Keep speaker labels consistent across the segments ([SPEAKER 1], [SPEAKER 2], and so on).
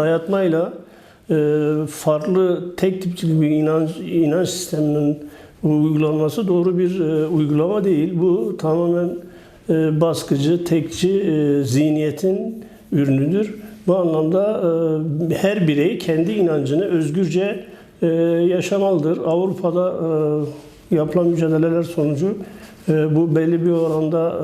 [SPEAKER 1] dayatmayla e, farklı tek tipçilik bir inanç, inanç sisteminin uygulanması doğru bir e, uygulama değil. Bu tamamen e, baskıcı, tekçi zihniyetin ürünüdür. Bu anlamda her birey kendi inancını özgürce yaşamalıdır. Avrupa'da yapılan mücadeleler sonucu bu belli bir oranda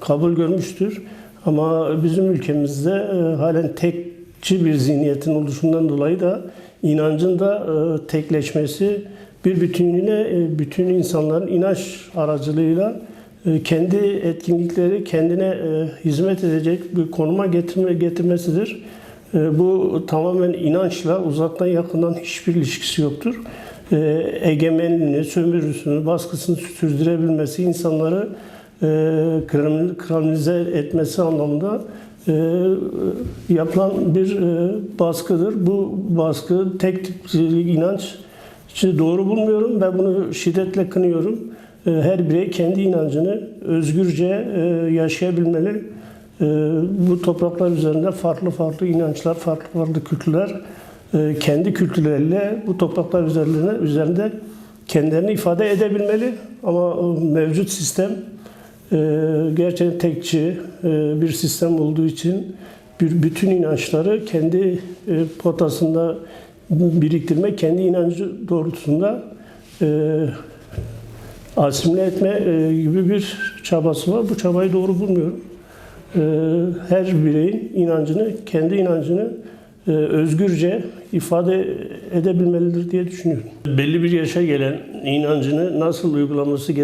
[SPEAKER 1] kabul görmüştür. Ama bizim ülkemizde halen tekçi bir zihniyetin oluşundan dolayı da inancın da e, tekleşmesi bir bütünlüğüne e, bütün insanların inanç aracılığıyla e, kendi etkinlikleri kendine hizmet edecek bir konuma getirme, getirmesidir. Bu tamamen inançla uzaktan yakından hiçbir ilişkisi yoktur. E, Egemenliğini, sömürüsünü, baskısını sürdürebilmesi, insanları e, etmesi anlamında yapılan bir e, baskıdır. Bu baskı tek tip inanç için doğru bulmuyorum ve bunu şiddetle kınıyorum. E, Her birey kendi inancını özgürce e, yaşayabilmeli. E, Bu topraklar üzerinde farklı farklı inançlar, farklı farklı kültürler e, kendi kültürleriyle bu topraklar üzerinde, üzerinde kendilerini ifade edebilmeli. Ama mevcut sistem gerçekten tekçi e, bir sistem olduğu için bütün inançları kendi e, potasında biriktirme, kendi inancı doğrultusunda e, asimile etme gibi bir çabası var. Bu çabayı doğru bulmuyorum. Her bireyin inancını, kendi inancını özgürce ifade edebilmelidir diye düşünüyorum. Belli bir yaşa gelen inancını nasıl uygulaması e,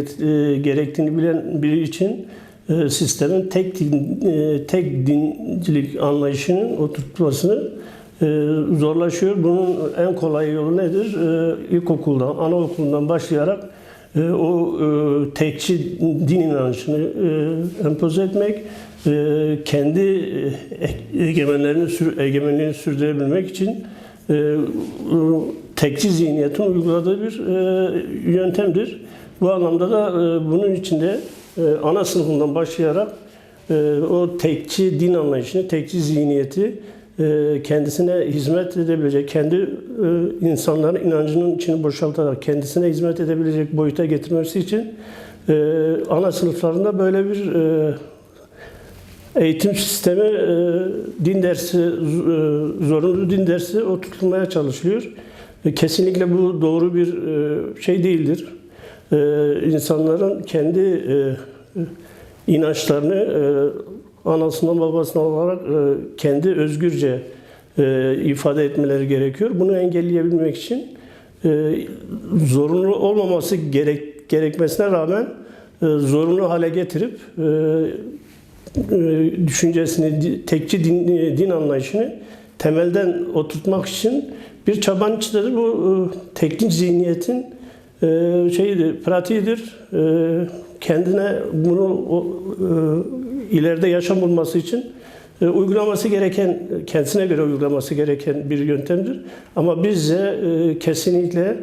[SPEAKER 1] gerektiğini bilen biri için e, sistemin tek din, e, tek dincilik anlayışının oturtmasını e, zorlaşıyor. Bunun en kolay yolu nedir? E, İlkokuldan, anaokulundan başlayarak e, o e, tekçi din inancını e, empoze etmek, e, kendi e, egemenlerini egemenliğini sürdürebilmek için e, tekçi zihniyetin uyguladığı bir e, yöntemdir. Bu anlamda da e, bunun içinde e, ana sınıfından başlayarak e, o tekçi din anlayışını, tekçi zihniyeti e, kendisine hizmet edebilecek, kendi e, insanların inancının içini boşaltarak kendisine hizmet edebilecek boyuta getirmesi için e, ana sınıflarında böyle bir e, eğitim sistemi e, din dersi, e, zorunlu din dersi oturtulmaya çalışılıyor. E, Kesinlikle bu doğru bir e, şey değildir. E, İnsanların kendi e, inançlarını e, anasından babasından olarak e, kendi özgürce e, ifade etmeleri gerekiyor. Bunu engelleyebilmek için e, zorunlu olmaması gerek, gerekmesine rağmen zorunlu hale getirip düşüncesini, tekçi din, din anlayışını temelden oturtmak için bir çabanın içindedir. Bu e, teknik zihniyetin şeyidir, pratiğidir. Kendine bunu ileride yaşam bulması için e, uygulaması gereken, kendisine göre uygulaması gereken bir yöntemdir. Ama bizce e, kesinlikle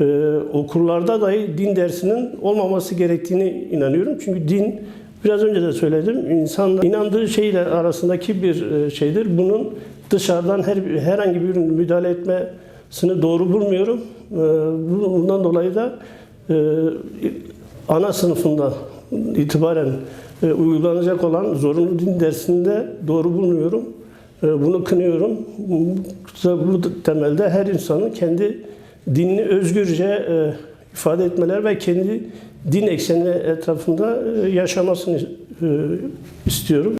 [SPEAKER 1] e, okullarda dahi din dersinin olmaması gerektiğini inanıyorum. Çünkü din biraz önce de söyledim. İnsanlar inandığı şeyle arasındaki bir şeydir. Bunun dışarıdan her herhangi bir müdahale etmesini doğru bulmuyorum. Bundan dolayı da ana sınıfında itibaren e, uygulanacak olan zorunlu din dersinde doğru bulmuyorum. E, Bunu kınıyorum. Bu, temelde her insanın kendi dinini özgürce e, ifade etmeler ve kendi din ekseni etrafında e, yaşamasını e, istiyorum.